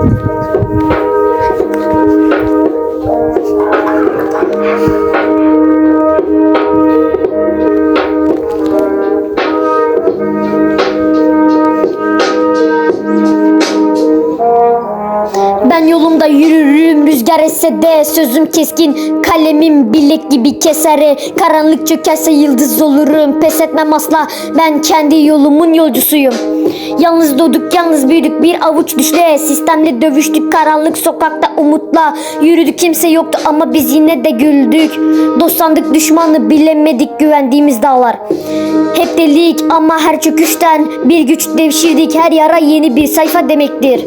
Ben yolumda yürürüm rüzgar esse de. Sözüm keskin kalemim bilek gibi kesere. Karanlık çökerse yıldız olurum. Pes etmem asla. Ben kendi yolumun yolcusuyum. Yalnız doğduk yalnız büyüdük. Bir avuç düşle Sistemle dövüştük. Karanlık sokakta umutla Yürüdük. Kimse yoktu ama biz yine de güldük. Dostlandık düşmanı bilemedik. Güvendiğimiz dağlar. Hep delik ama her çöküşten bir güç devşirdik. Her yara yeni bir sayfa demektir.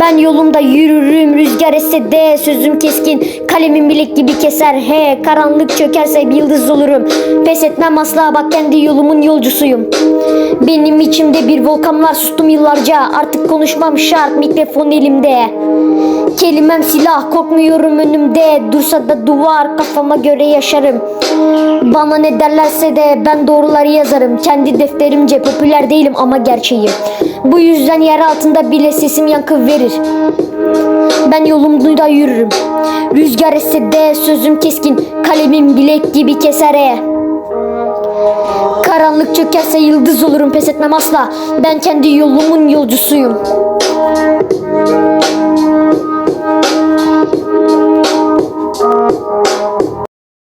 Ben yolumda yürürüm. Rüzgar esse de Sözüm keskin kalemim bilek gibi keser. He karanlık çökerse yıldız olurum. Pes etmem asla bak kendi yolumun yolcusuyum. Benim içimde bir volkan var sustum yıllarca. Artık konuşmam şart mikrofon elimde Kelimem silah korkmuyorum önümde. Dursa da duvar kafama göre yaşarım. Bana ne derlerse de ben doğruları yazarım. Kendi defterimce popüler değilim ama gerçeğim. Bu yüzden yer altında bile sesim yankı verir. Ben yolumda yürürüm. Rüzgar esse de sözüm keskin Kalemim bilek gibi kesere Karanlık çökerse yıldız olurum pes etmem asla. Ben kendi yolumun yolcusuyum